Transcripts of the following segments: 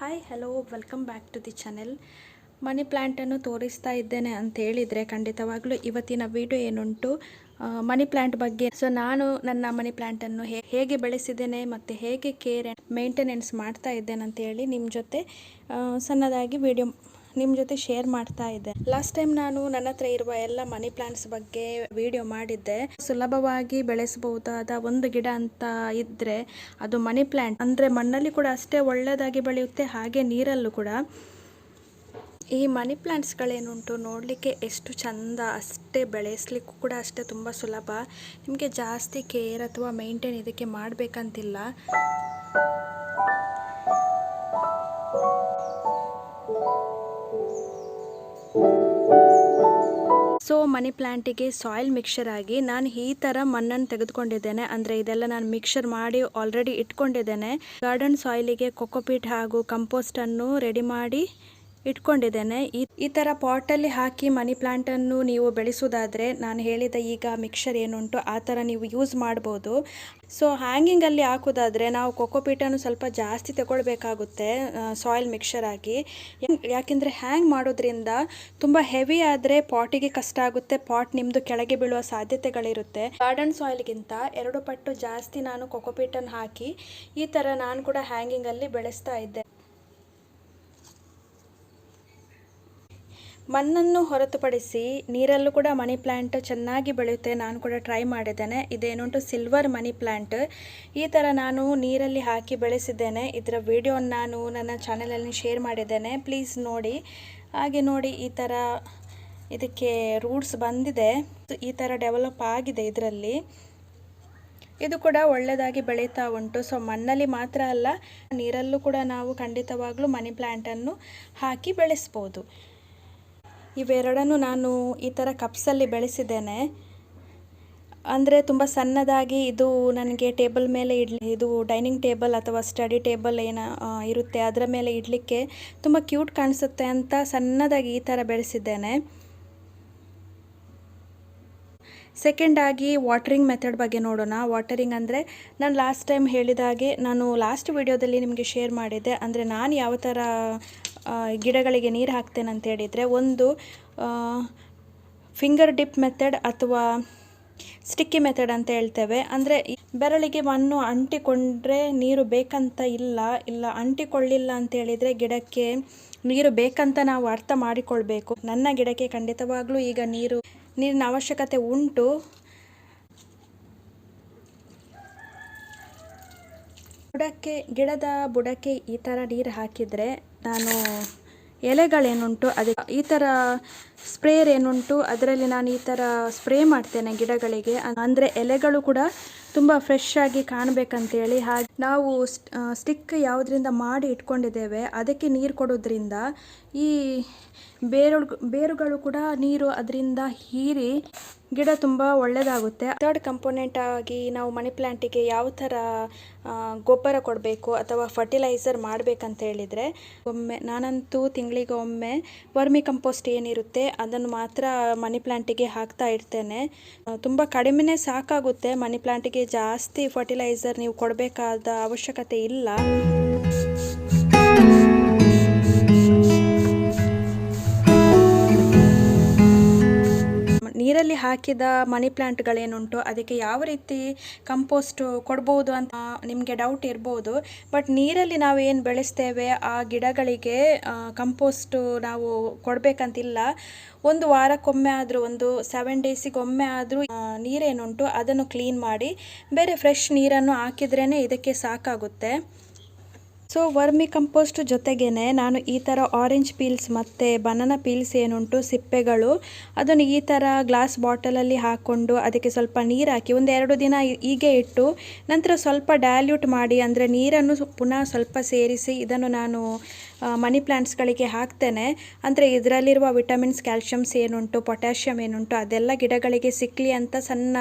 Hi hello welcome back to the channel money ಪ್ಲ್ಯಾಂಟನ್ನು ತೋರಿಸ್ತಾ ಇದ್ದೇನೆ ಅಂತ ಹೇಳಿದರೆ ಖಂಡಿತವಾಗಲೂ ಇವತ್ತಿನ ವಿಡಿಯೋ ಏನುಂಟು? ಮನಿ ಪ್ಲ್ಯಾಂಟ್ ಬಗ್ಗೆ. ಸೊ ನಾನು ನನ್ನ ಮನಿ ಪ್ಲ್ಯಾಂಟನ್ನು ಹೇಗೆ ಬೆಳೆಸಿದ್ದೇನೆ ಮತ್ತು ಹೇಗೆ ಕೇರ್ ಮೇಂಟೆನೆನ್ಸ್ ಮಾಡ್ತಾ ಇದ್ದೇನೆ ಅಂತ ಹೇಳಿ ನಿಮ್ಮ ಜೊತೆ ಸಣ್ಣದಾಗಿ ವಿಡಿಯೋ ನಿಮ್ಮ ಜೊತೆ ಶೇರ್ ಮಾಡ್ತಾ ಇದ್ದೆ. ಲಾಸ್ಟ್ ಟೈಮ್ ನಾನು ನನ್ನ ಹತ್ರ ಇರುವ ಎಲ್ಲ ಮನಿ ಪ್ಲಾಂಟ್ಸ್ ಬಗ್ಗೆ ವಿಡಿಯೋ ಮಾಡಿದ್ದೆ. ಸುಲಭವಾಗಿ ಬೆಳೆಸಬಹುದಾದ ಒಂದು ಗಿಡ ಅಂತ ಇದ್ರೆ ಅದು ಮನಿ ಪ್ಲಾಂಟ್ ಅಂದ್ರೆ ಮಣ್ಣಲ್ಲಿ ಕೂಡ ಅಷ್ಟೇ ಒಳ್ಳೆಯದಾಗಿ ಬೆಳೆಯುತ್ತೆ, ಹಾಗೆ ನೀರಲ್ಲೂ ಕೂಡ. ಈ ಮನಿ ಪ್ಲಾಂಟ್ಸ್ಗಳೇನುಂಟು ನೋಡಲಿಕ್ಕೆ ಎಷ್ಟು ಚಂದ, ಅಷ್ಟೇ ಬೆಳೆಸ್ಲಿಕ್ಕೂ ಕೂಡ ಅಷ್ಟೇ ತುಂಬ ಸುಲಭ. ನಿಮಗೆ ಜಾಸ್ತಿ ಕೇರ್ ಅಥವಾ ಮೇಂಟೈನ್ ಇದಕ್ಕೆ ಮಾಡಬೇಕಂತಿಲ್ಲ. ಸೊ ಮನಿ ಪ್ಲ್ಯಾಂಟಿಗೆ ಸಾಯಿಲ್ ಮಿಕ್ಸರ್ ಆಗಿ ನಾನು ಈ ಥರ ಮಣ್ಣನ್ನು ತೆಗೆದುಕೊಂಡಿದ್ದೇನೆ. ಅಂದರೆ ಇದೆಲ್ಲ ನಾನು ಮಿಕ್ಸರ್ ಮಾಡಿ ಆಲ್ರೆಡಿ ಇಟ್ಕೊಂಡಿದ್ದೇನೆ. ಗಾರ್ಡನ್ ಸಾಯಿಲಿಗೆ ಕೊಕೊಪೀಟ್ ಹಾಗೂ ಕಂಪೋಸ್ಟನ್ನು ರೆಡಿ ಮಾಡಿ ಇಟ್ಕೊಂಡಿದ್ದೇನೆ. ಈ ಥರ ಪಾಟಲ್ಲಿ ಹಾಕಿ ಮನಿ ಪ್ಲಾಂಟನ್ನು ನೀವು ಬೆಳೆಸೋದಾದರೆ ನಾನು ಹೇಳಿದ ಈಗ ಮಿಕ್ಸರ್ ಏನುಂಟು ಆ ಥರ ನೀವು ಯೂಸ್ ಮಾಡ್ಬೋದು. ಸೊ ಹ್ಯಾಂಗಿಂಗಲ್ಲಿ ಹಾಕೋದಾದರೆ ನಾವು ಕೊಕೊಪೀಟನ್ನು ಸ್ವಲ್ಪ ಜಾಸ್ತಿ ತಗೊಳ್ಬೇಕಾಗುತ್ತೆ ಸಾಯಿಲ್ ಮಿಕ್ಸರ್ ಆಗಿ. ಯಾಕ್- ಯಾಕೆಂದರೆ ಹ್ಯಾಂಗ್ ಮಾಡೋದ್ರಿಂದ ತುಂಬ ಹೆವಿ ಆದರೆ ಪಾಟಿಗೆ ಕಷ್ಟ ಆಗುತ್ತೆ, ಪಾಟ್ ನಿಮ್ಮದು ಕೆಳಗೆ ಬೀಳುವ ಸಾಧ್ಯತೆಗಳಿರುತ್ತೆ. ಗಾರ್ಡನ್ ಸಾಯಿಲ್ಗಿಂತ ಎರಡು ಪಟ್ಟು ಜಾಸ್ತಿ ನಾನು ಕೊಕೊಪೀಟನ್ನು ಹಾಕಿ ಈ ಥರ ನಾನು ಕೂಡ ಹ್ಯಾಂಗಿಂಗಲ್ಲಿ ಬೆಳೆಸ್ತಾ ಇದ್ದೆ. ಮಣ್ಣನ್ನು ಹೊರತುಪಡಿಸಿ ನೀರಲ್ಲೂ ಕೂಡ ಮನಿ ಪ್ಲ್ಯಾಂಟ್ ಚೆನ್ನಾಗಿ ಬೆಳೆಯುತ್ತೆ. ನಾನು ಕೂಡ ಟ್ರೈ ಮಾಡಿದ್ದೇನೆ. ಇದೇನುಂಟು ಸಿಲ್ವರ್ ಮನಿ ಪ್ಲ್ಯಾಂಟ್ ಈ ಥರ ನಾನು ನೀರಲ್ಲಿ ಹಾಕಿ ಬೆಳೆಸಿದ್ದೇನೆ. ಇದರ ವಿಡಿಯೋನ ನಾನು ನನ್ನ ಚಾನಲಲ್ಲಿ ಶೇರ್ ಮಾಡಿದ್ದೇನೆ. ಪ್ಲೀಸ್ ನೋಡಿ. ಹಾಗೆ ನೋಡಿ ಈ ಥರ ಇದಕ್ಕೆ ರೂಟ್ಸ್ ಬಂದಿದೆ. ಈ ಥರ ಡೆವಲಪ್ ಆಗಿದೆ ಇದರಲ್ಲಿ. ಇದು ಕೂಡ ಒಳ್ಳೆಯದಾಗಿ ಬೆಳೀತಾ ಉಂಟು. ಸೊ, ಮಣ್ಣಲ್ಲಿ ಮಾತ್ರ ಅಲ್ಲ, ನೀರಲ್ಲೂ ಕೂಡ ನಾವು ಖಂಡಿತವಾಗಲೂ ಮನಿ ಪ್ಲ್ಯಾಂಟನ್ನು ಹಾಕಿ ಬೆಳೆಸ್ಬೋದು. ಇವೆರಡನ್ನು ನಾನು ಈ ಥರ ಕಪ್ಸಲ್ಲಿ ಬೆಳೆಸಿದ್ದೇನೆ. ಅಂದರೆ ತುಂಬ ಸಣ್ಣದಾಗಿ ಇದು ನನಗೆ ಟೇಬಲ್ ಮೇಲೆ ಇಡ್ಲಿ, ಇದು ಡೈನಿಂಗ್ ಟೇಬಲ್ ಅಥವಾ ಸ್ಟಡಿ ಟೇಬಲ್ ಏನ ಇರುತ್ತೆ. ಅದರ ಮೇಲೆ ಇಡಲಿಕ್ಕೆ ತುಂಬ ಕ್ಯೂಟ್ ಕಾಣಿಸುತ್ತೆ ಅಂತ ಸಣ್ಣದಾಗಿ ಈ ಥರ ಬೆಳೆಸಿದ್ದೇನೆ. ಸೆಕೆಂಡ್ ಆಗಿ ವಾಟರಿಂಗ್ ಮೆಥಡ್ ಬಗ್ಗೆ ನೋಡೋಣ. ವಾಟರಿಂಗ್ ಅಂದರೆ ನಾನು ಲಾಸ್ಟ್ ಟೈಮ್ ಹೇಳಿದ ಹಾಗೆ ನಾನು ಲಾಸ್ಟ್ ವಿಡಿಯೋದಲ್ಲಿ ನಿಮಗೆ ಶೇರ್ ಮಾಡಿದ್ದೆ. ಅಂದರೆ ನಾನು ಯಾವ ಥರ ಗಿಡಗಳಿಗೆ ನೀರು ಹಾಕ್ತೇನೆ ಅಂತ ಹೇಳಿದರೆ ಒಂದು ಫಿಂಗರ್ ಡಿಪ್ ಮೆಥಡ್ ಅಥವಾ ಸ್ಟಿಕ್ಕಿ ಮೆಥಡ್ ಅಂತ ಹೇಳ್ತೇವೆ. ಅಂದರೆ ಬೆರಳಿಗೆ ಮಣ್ಣು ಅಂಟಿಕೊಂಡ್ರೆ ನೀರು ಬೇಕಂತ ಇಲ್ಲ ಇಲ್ಲ ಅಂಟಿಕೊಳ್ಳಿಲ್ಲ ಅಂತ ಹೇಳಿದರೆ ಗಿಡಕ್ಕೆ ನೀರು ಬೇಕಂತ ನಾವು ಅರ್ಥ ಮಾಡಿಕೊಳ್ಬೇಕು. ನನ್ನ ಗಿಡಕ್ಕೆ ಖಂಡಿತವಾಗ್ಲೂ ಈಗ ನೀರು, ನೀರಿನ ಅವಶ್ಯಕತೆ ಉಂಟು. ಬುಡಕ್ಕೆ, ಗಿಡದ ಬುಡಕ್ಕೆ ಈ ಥರ ನೀರು ಹಾಕಿದರೆ ನಾನು ಎಲೆಗಳೇನುಂಟು ಅದಕ್ಕೆ ಈ ಥರ ಸ್ಪ್ರೇಯರ್ ಏನುಂಟು, ಅದರಲ್ಲಿ ನಾನು ಈ ಥರ ಸ್ಪ್ರೇ ಮಾಡ್ತೇನೆ ಗಿಡಗಳಿಗೆ. ಅಂದರೆ ಎಲೆಗಳು ಕೂಡ ತುಂಬ ಫ್ರೆಶ್ ಆಗಿ ಕಾಣಬೇಕಂತೇಳಿ. ಹಾಗೆ ನಾವು ಸ್ಟಿಕ್ ಯಾವುದರಿಂದ ಮಾಡಿ ಇಟ್ಕೊಂಡಿದ್ದೇವೆ, ಅದಕ್ಕೆ ನೀರು ಕೊಡೋದ್ರಿಂದ ಈ ಬೇರು ಬೇರುಗಳು ಕೂಡ ನೀರು ಅದರಿಂದ ಹೀರಿ ಗಿಡ ತುಂಬ ಒಳ್ಳೆಯದಾಗುತ್ತೆ ಥರ್ಡ್ ಕಂಪೋನೆಂಟ್ ಆಗಿ ನಾವು ಮನಿ ಪ್ಲ್ಯಾಂಟಿಗೆ ಯಾವ ಥರ ಗೊಬ್ಬರ ಕೊಡಬೇಕು ಅಥವಾ ಫರ್ಟಿಲೈಸರ್ ಮಾಡಬೇಕಂತ ಹೇಳಿದರೆ, ಒಮ್ಮೆ ನಾನಂತೂ ತಿಂಗಳಿಗೆ ಒಮ್ಮೆ ವರ್ಮಿ ಕಂಪೋಸ್ಟ್ ಏನಿರುತ್ತೆ ಅದನ್ನು ಮಾತ್ರ ಮನಿ ಪ್ಲ್ಯಾಂಟಿಗೆ ಹಾಕ್ತಾ ಇರ್ತೇನೆ. ತುಂಬ ಕಡಿಮೆನೇ ಸಾಕಾಗುತ್ತೆ ಮನಿ ಪ್ಲ್ಯಾಂಟಿಗೆ ಜಾಸ್ತಿ ಫರ್ಟಿಲೈಸರ್ ನೀವು ಕೊಡಬೇಕಾದ ಅವಶ್ಯಕತೆ ಇಲ್ಲ. ನೀರಲ್ಲಿ ಹಾಕಿದ ಮನಿ ಪ್ಲ್ಯಾಂಟ್ಗಳೇನುಂಟು ಅದಕ್ಕೆ ಯಾವ ರೀತಿ ಕಂಪೋಸ್ಟು ಕೊಡ್ಬೋದು ಅಂತ ನಿಮಗೆ ಡೌಟ್ ಇರ್ಬೋದು. ಬಟ್ ನೀರಲ್ಲಿ ನಾವು ಏನು ಬೆಳೆಸ್ತೇವೆ, ಆ ಗಿಡಗಳಿಗೆ ಕಂಪೋಸ್ಟು ನಾವು ಕೊಡಬೇಕಂತಿಲ್ಲ. ಒಂದು ವಾರಕ್ಕೊಮ್ಮೆ ಆದರೂ, ಒಂದು ಸೆವೆನ್ ಡೇಸಿಗೊಮ್ಮೆ ಆದರೂ ನೀರೇನುಂಟು, ಅದನ್ನು ಕ್ಲೀನ್ ಮಾಡಿ, ಬೇರೆ ಫ್ರೆಶ್ ನೀರನ್ನು ಹಾಕಿದ್ರೇ ಇದಕ್ಕೆ ಸಾಕಾಗುತ್ತೆ. ಸೊ ವರ್ಮಿ ಕಂಪೋಸ್ಟ್ ಜೊತೆಗೇನೆ ನಾನು ಈ ಥರ ಆರೆಂಜ್ ಪೀಲ್ಸ್ ಮತ್ತು ಬನಾನ ಪೀಲ್ಸ್ ಏನುಂಟು, ಸಿಪ್ಪೆಗಳು, ಅದನ್ನು ಈ ಥರ ಗ್ಲಾಸ್ ಬಾಟಲಲ್ಲಿ ಹಾಕ್ಕೊಂಡು ಅದಕ್ಕೆ ಸ್ವಲ್ಪ ನೀರು ಹಾಕಿ ಒಂದು ಎರಡು ದಿನ ಹೀಗೆ ಇಟ್ಟು ನಂತರ ಸ್ವಲ್ಪ ಡೈಲ್ಯೂಟ್ ಮಾಡಿ ಅಂದರೆ ನೀರನ್ನು ಪುನಃ ಸ್ವಲ್ಪ ಸೇರಿಸಿ ಇದನ್ನು ನಾನು ಮನಿ ಪ್ಲ್ಯಾಂಟ್ಸ್ಗಳಿಗೆ ಹಾಕ್ತೇನೆ. ಅಂದರೆ ಇದರಲ್ಲಿರುವ ವಿಟಮಿನ್ಸ್ ಕ್ಯಾಲ್ಶಿಯಮ್ಸ್ ಏನುಂಟು ಪೊಟ್ಯಾಷಿಯಮ್ ಏನುಂಟು, ಅದೆಲ್ಲ ಗಿಡಗಳಿಗೆ ಸಿಕ್ಕಲಿ ಅಂತ ಸಣ್ಣ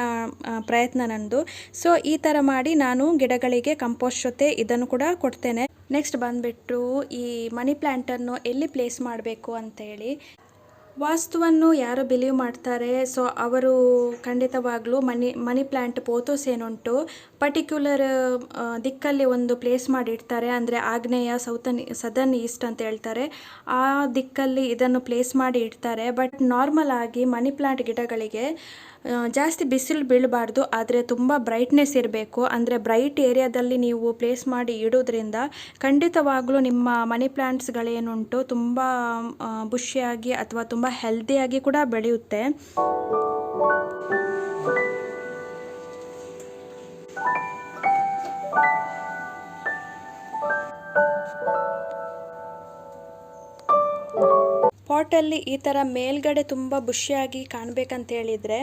ಪ್ರಯತ್ನ ನಂದು. ಸೊ ಈ ಥರ ಮಾಡಿ ನಾನು ಗಿಡಗಳಿಗೆ ಕಂಪೋಸ್ಟ್ ಜೊತೆ ಇದನ್ನು ಕೂಡ ಕೊಡ್ತೇನೆ. ನೆಕ್ಸ್ಟ್ ಬಂದುಬಿಟ್ಟು ಈ ಮನಿ ಪ್ಲ್ಯಾಂಟನ್ನು ಎಲ್ಲಿ ಪ್ಲೇಸ್ ಮಾಡಬೇಕು ಅಂತೇಳಿ. ವಾಸ್ತುವನ್ನು ಯಾರು ಬಿಲೀವ್ ಮಾಡ್ತಾರೆ ಸೊ ಅವರು ಖಂಡಿತವಾಗ್ಲೂ ಮನಿ ಮನಿ ಪ್ಲ್ಯಾಂಟ್ ಪೋತೋಸ್ ಏನುಂಟು ಪರ್ಟಿಕ್ಯುಲರ್ ದಿಕ್ಕಲ್ಲಿ ಒಂದು ಪ್ಲೇಸ್ ಮಾಡಿ ಇಡ್ತಾರೆ ಅಂದರೆ ಆಗ್ನೇಯ ಸೌತನ್ ಸದರ್ನ್ ಈಸ್ಟ್ ಅಂತ ಹೇಳ್ತಾರೆ. ಆ ದಿಕ್ಕಲ್ಲಿ ಇದನ್ನು ಪ್ಲೇಸ್ ಮಾಡಿ ಇಡ್ತಾರೆ ಬಟ್ ನಾರ್ಮಲ್ ಆಗಿ ಮನಿ ಪ್ಲ್ಯಾಂಟ್ ಗಿಡಗಳಿಗೆ ಜಾಸ್ತಿ ಬಿಸಿಲು ಬೀಳಬಾರ್ದು, ಆದರೆ ತುಂಬ ಬ್ರೈಟ್ನೆಸ್ ಇರಬೇಕು. ಅಂದರೆ ಬ್ರೈಟ್ ಏರಿಯಾದಲ್ಲಿ ನೀವು ಪ್ಲೇಸ್ ಮಾಡಿ ಇಡೋದ್ರಿಂದ ಖಂಡಿತವಾಗ್ಲೂ ನಿಮ್ಮ ಮನಿ ಪ್ಲ್ಯಾಂಟ್ಸ್ಗಳೇನುಂಟು ತುಂಬ ಬುಷಿಯಾಗಿ ಅಥವಾ ತುಂಬ ಹೆಲ್ದಿಯಾಗಿ ಕೂಡ ಬೆಳೆಯುತ್ತೆ. ಪಾಟಲ್ಲಿ ಈ ಥರ ಮೇಲ್ಗಡೆ ತುಂಬ ಬುಷಿಯಾಗಿ ಕಾಣಬೇಕಂತ ಹೇಳಿದರೆ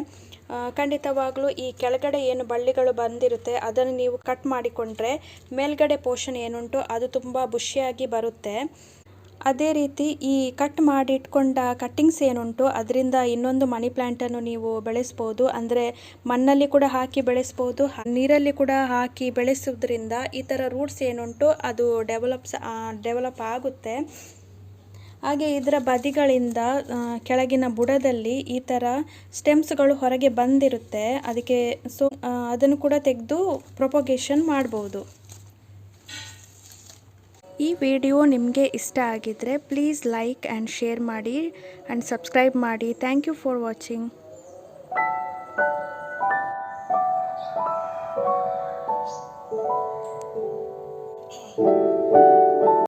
ಖಂಡಿತವಾಗ್ಲೂ ಈ ಕೆಳಗಡೆ ಏನು ಬಳ್ಳಿಗಳು ಬಂದಿರುತ್ತೆ, ಅದನ್ನು ನೀವು ಕಟ್ ಮಾಡಿಕೊಂಡ್ರೆ ಮೇಲ್ಗಡೆ ಪೋರ್ಷನ್ ಏನುಂಟು, ಅದು ತುಂಬ ಬುಷಿಯಾಗಿ ಬರುತ್ತೆ. ಅದೇ ರೀತಿ ಈ ಕಟ್ ಮಾಡಿ ಇಟ್ಕೊಂಡ ಕಟ್ಟಿಂಗ್ಸ್ ಏನುಂಟು, ಅದರಿಂದ ಇನ್ನೊಂದು ಮನಿ ಪ್ಲ್ಯಾಂಟನ್ನು ನೀವು ಬೆಳೆಸ್ಬೋದು, ಅಂದರೆ ಮಣ್ಣಲ್ಲಿ ಕೂಡ ಹಾಕಿ ಬೆಳೆಸ್ಬೋದು ನೀರಲ್ಲಿ ಕೂಡ ಹಾಕಿ ಬೆಳೆಸೋದ್ರಿಂದ ಈ ಥರ ರೂಟ್ಸ್ ಏನುಂಟು, ಅದು ಡೆವಲಪ್ಸ್ ಡೆವಲಪ್ ಆಗುತ್ತೆ. ಹಾಗೆ ಇದರ ಬದಿಗಳಿಂದ ಕೆಳಗಿನ ಬುಡದಲ್ಲಿ ಈ ಥರ ಸ್ಟೆಮ್ಸ್ಗಳು ಹೊರಗೆ ಬಂದಿರುತ್ತೆ. ಅದಕ್ಕೆ ಸೊ ಅದನ್ನು ಕೂಡ ತೆಗೆದು ಪ್ರೊಪಗೇಷನ್ ಮಾಡ್ಬೋದು. ಈ ವಿಡಿಯೋ ನಿಮಗೆ ಇಷ್ಟ ಆಗಿದ್ದರೆ ಪ್ಲೀಸ್ ಲೈಕ್ ಆ್ಯಂಡ್ ಶೇರ್ ಮಾಡಿ ಆ್ಯಂಡ್ ಸಬ್ಸ್ಕ್ರೈಬ್ ಮಾಡಿ. Thank you for watching